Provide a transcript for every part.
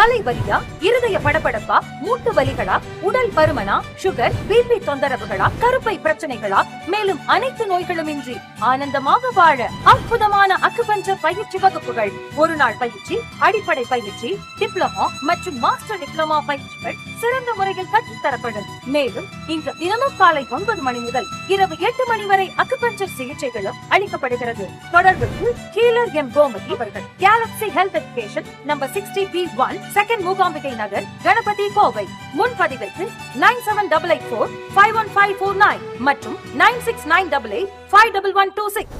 தலைவலியா இருதய படபடப்பா மூட்டு வலிகளா உடல் பருமனா சுகர் பிபி தொந்தரவுகளா கருப்பை பிரச்சனைகளா மேலும் அனைத்து நோய்களும் இன்றி ஆனந்தமாக வாழ அற்புதமான அக்குபஞ்சர் பயிற்சி வகுப்புகள். ஒரு நாள் பயிற்சி அடிப்படை பயிற்சி டிப்ளமோ மற்றும் மாஸ்டர் டிப்ளமா பயிற்சிகள் சிறந்த முறையில் கற்றுத்தரப்படும். மேலும் இன்று தினமும் காலை ஒன்பது மணி முதல் இரவு எட்டு மணி வரை அக்குபஞ்சர் சிகிச்சைகளும் அளிக்கப்படுகிறது. தொடர்புக்கு கீழர் எம். கோமதி அவர்கள். Galaxy health education number sixty B one second Mookambigai Nagar Ganapathy Kovai. முன்பதிவிற்கு nine seven double eight four five one five four nine மற்றும் nine six nine double eight five double one two six.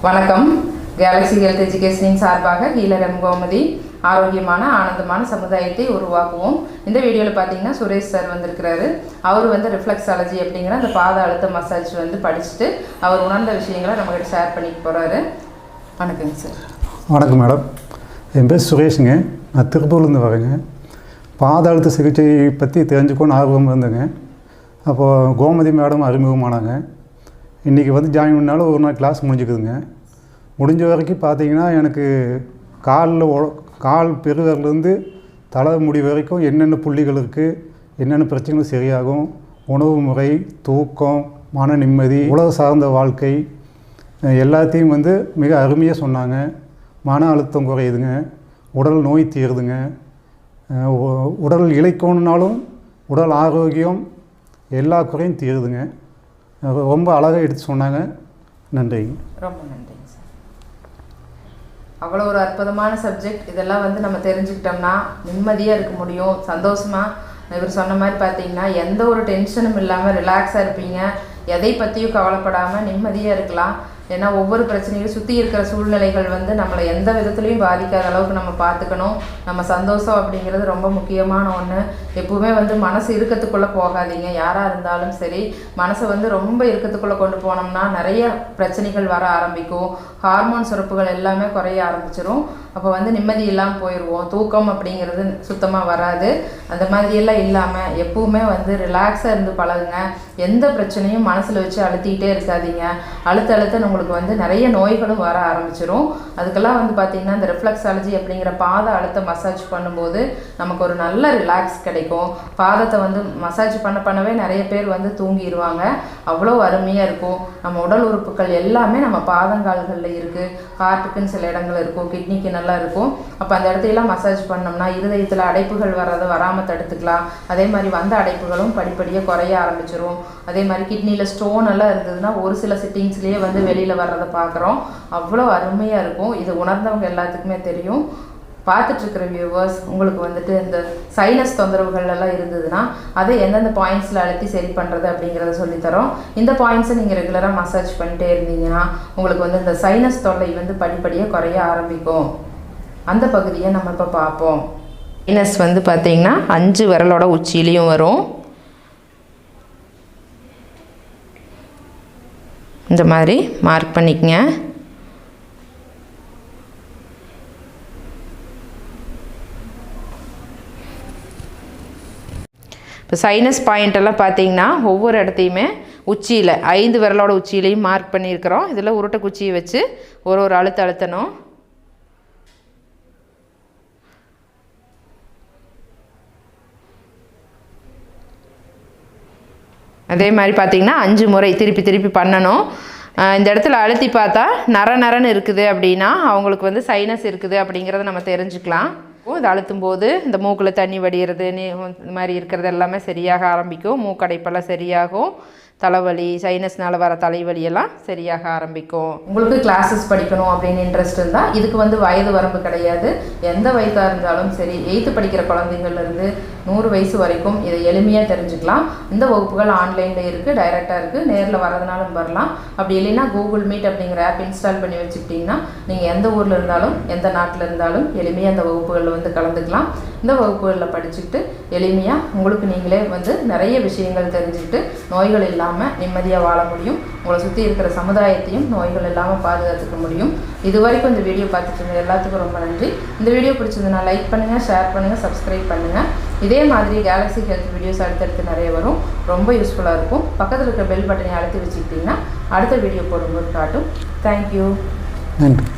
வணக்கம். Galaxy health எஜுகேஷனின் சார்பாக கீழரம் கோமதி ஆரோக்கியமான ஆனந்தமான சமுதாயத்தை உருவாக்குவோம். இந்த வீடியோவில் பார்த்தீங்கன்னா சுரேஷ் சார் வந்திருக்கிறாரு. அவர் வந்து ரிஃப்ளெக்ஸாலஜி அப்படிங்கிற அந்த பாத அழுத்த மசாஜ் வந்து படிச்சுட்டு அவர் உணர்ந்த விஷயங்களை நம்மகிட்ட ஷேர் பண்ணிக்க போகிறாரு வணக்கங்க சார். வணக்கம் மேடம். என் பேர் சுரேஷுங்க. நான் திருப்பூர்லேருந்து வரேங்க. பாத அழுத்த சிகிச்சை பற்றி தெரிஞ்சுக்கணும்னு ஆர்வம் இருந்தேங்க. அப்போது கோமதி மேடம் அறிமுகமானாங்க. இன்றைக்கி வந்து ஜாயின் பண்ணாலும் ஒரு நாள் கிளாஸ் முடிஞ்சுக்குதுங்க. முடிஞ்ச வரைக்கும் பார்த்தீங்கன்னா எனக்கு காலில் கால் பெருவிரலேருந்து தலை முடி வரைக்கும் என்னென்ன புள்ளிகள் இருக்குது என்னென்ன பிரச்சனைகள் சரியாகும் உணவு முறை தூக்கம் மன நிம்மதி உலக சார்ந்த வாழ்க்கை எல்லாத்தையும் வந்து மிக அருமையாக சொன்னாங்க. மன அழுத்தம் குறையுதுங்க உடல் நோய் தீருதுங்க. உடல் இழைக்கணுன்னாலும் உடல் ஆரோக்கியம் எல்லா குறையும் தீருதுங்க. ரொம்ப அழகாக எடுத்து சொன்னாங்க. நன்றிங்க ரொம்ப நன்றிங்க சார். அவ்வளோ ஒரு அற்புதமான சப்ஜெக்ட் இதெல்லாம் வந்து நம்ம தெரிஞ்சுக்கிட்டோம்னா நிம்மதியாக இருக்க முடியும். சந்தோஷமாக இவர் சொன்ன மாதிரி பார்த்தீங்கன்னா எந்த ஒரு டென்ஷனும் இல்லாமல் ரிலாக்ஸாக இருப்பீங்க. எதை பற்றியும் கவலைப்படாமல் நிம்மதியாக இருக்கலாம். ஏன்னா ஒவ்வொரு பிரச்சனையும் சுற்றி இருக்கிற சூழ்நிலைகள் வந்து நம்மளை எந்த விதத்துலையும் பாதிக்காத அளவுக்கு நம்ம பார்த்துக்கணும். நம்ம சந்தோஷம் அப்படிங்கிறது ரொம்ப முக்கியமான ஒன்று எப்பவுமே வந்து மனசு இருக்கத்துக்குள்ளே போகாதீங்க. யாராக இருந்தாலும் சரி மனசை வந்து ரொம்ப இருக்கத்துக்குள்ளே கொண்டு போனோம்னா நிறைய பிரச்சனைகள் வர ஆரம்பிக்கும். ஹார்மோன் சுரப்புகள் எல்லாமே குறைய ஆரம்பிச்சிரும். அப்போ வந்து நிம்மதி இல்லாமல் போயிடுவோம் தூக்கம் அப்படிங்கிறது சுத்தமாக வராது. அந்த மாதிரியெல்லாம் இல்லாமல் எப்பவுமே வந்து ரிலாக்ஸாக இருந்து பழகுங்க. எந்த பிரச்சனையும் மனசில் வச்சு அழுத்திக்கிட்டே இருக்காதீங்க. அழுத்த அழுத்த நம்மளுக்கு வந்து நிறைய நோய்களும் வர ஆரம்பிச்சிடும் அதுக்கெல்லாம் வந்து பார்த்திங்கன்னா இந்த ரிஃப்ளெக்ஸாலஜி அப்படிங்கிற பாத அழுத்த மசாஜ் பண்ணும்போது நமக்கு ஒரு நல்ல ரிலாக்ஸ் கிடைக்கும். பாதத்தை வந்து மசாஜ் பண்ண பண்ணவே நிறைய பேர் வந்து தூங்கிடுவாங்க அவ்வளோ அருமையாக இருக்கும். நம்ம உடல் உறுப்புகள் எல்லாமே நம்ம பாதங்கால்களில் இருக்குது ஹார்ட்டுக்குன்னு சில இடங்கள் இருக்கும். கிட்னிக்கு நல்லா இருக்கும். அப்போ அந்த இடத்தையெல்லாம் மசாஜ் பண்ணோம்னா இருதயத்தில் அடைப்புகள் வர்றதை வராமல் தடுத்துக்கலாம். அதே மாதிரி வந்த அடைப்புகளும் படிப்படியாக குறைய ஆரம்பிச்சிரும். அதே மாதிரி கிட்னியில் ஸ்டோன் எல்லாம் இருந்ததுன்னா ஒரு சில சிட்டிங்ஸ்லேயே வந்து வெளியில் வர்றதை பார்க்குறோம். அவ்வளோ அருமையாக இருக்கும். இது உணர்ந்தவங்க எல்லாத்துக்குமே தெரியும். பார்த்துட்ருக்கிற வியூவர்ஸ் உங்களுக்கு வந்துட்டு இந்த சைனஸ் தொந்தரவுகள் எல்லாம் இருந்ததுன்னா அதை எந்தெந்த பாயிண்ட்ஸில் அழுத்தி சரி பண்ணுறது அப்படிங்கிறத சொல்லித்தரோம். இந்த பாயிண்ட்ஸை நீங்கள் ரெகுலராக மசாஜ் பண்ணிட்டே இருந்தீங்கன்னா உங்களுக்கு வந்து இந்த சைனஸ் தொல்லை வந்து படிப்படியாக குறைய ஆரம்பிக்கும். அந்த பகுதியை நம்ம இப்போ பார்ப்போம். சைனஸ் வந்து பார்த்தீங்கன்னா அஞ்சு விரலோட உச்சியிலையும் வரும். இந்த மாதிரி மார்க் பண்ணிக்கங்க. இப்போ சைனஸ் பாயிண்ட் எல்லாம் பார்த்தீங்கன்னா ஒவ்வொரு இடத்தையுமே உச்சியில் ஐந்து விரலோட உச்சியிலையும் மார்க் பண்ணியிருக்கிறோம். இதில் உருட்டை குச்சியை வச்சு ஒரு ஒரு அழுத்த அழுத்தணும். அதே மாதிரி பார்த்தீங்கன்னா அஞ்சு முறை திருப்பி திருப்பி பண்ணணும். இந்த இடத்துல அழுத்தி பார்த்தா நர நரன்னு இருக்குது அப்படின்னா அவங்களுக்கு வந்து சைனஸ் இருக்குது அப்படிங்கிறத நம்ம தெரிஞ்சுக்கலாம். இருக்கும். இது அழுத்தும் போது இந்த மூக்கில் தண்ணி வடிகிறது நீ இந்த மாதிரி இருக்கிறது எல்லாமே சரியாக ஆரம்பிக்கும். மூக்கடைப்பெல்லாம் சரியாகும். தலைவலி சைனஸ்னால் வர தலைவலியெல்லாம் சரியாக ஆரம்பிக்கும். உங்களுக்கு கிளாஸஸ் படிக்கணும் அப்படின்னு இன்ட்ரெஸ்ட் இருந்தால் இதுக்கு வந்து வயது வரம்பு கிடையாது. எந்த வயதாக இருந்தாலும் சரி எயித்து படிக்கிற குழந்தைங்கள்லேருந்து நூறு வயசு வரைக்கும் இதை எளிமையாக தெரிஞ்சுக்கலாம். இந்த வகுப்புகள் ஆன்லைனில் இருக்குது டைரெக்டாக இருக்குது நேரில் வரதுனாலும் வரலாம். அப்படி இல்லைன்னா கூகுள் மீட் அப்படிங்கிற ஆப் இன்ஸ்டால் பண்ணி வச்சுக்கிட்டிங்கன்னா நீங்கள் எந்த ஊரில் இருந்தாலும் எந்த நாட்டில் இருந்தாலும் எளிமையாக அந்த வகுப்புகளில் வந்து கலந்துக்கலாம். இந்த வகுப்புகளில் படிச்சுக்கிட்டு எளிமையாக உங்களுக்கு நீங்களே வந்து நிறைய விஷயங்கள் தெரிஞ்சுக்கிட்டு நோய்கள் இல்லாமல் நிம்மதியாக வாழ முடியும். உங்களை சுற்றி இருக்கிற சமுதாயத்தையும் நோய்கள் இல்லாமல் பாதுகாத்துக்க முடியும். இது வரைக்கும் இந்த வீடியோ பார்த்துட்டு இருந்த எல்லாத்துக்கும் ரொம்ப நன்றி. இந்த வீடியோ பிடிச்சதுன்னா லைக் பண்ணுங்கள் ஷேர் பண்ணுங்கள் சப்ஸ்கிரைப் பண்ணுங்கள் இதே மாதிரி கேலக்ஸி ஹெல்த் வீடியோஸ் அடுத்தடுத்து நிறைய வரும். ரொம்ப யூஸ்ஃபுல்லாக இருக்கும். பக்கத்தில் இருக்கிற பெல் பட்டனை அழுத்தி வச்சுக்கிட்டிங்கன்னா அடுத்த வீடியோ போடும்போது காட்டும். தேங்க்யூ நன்றி.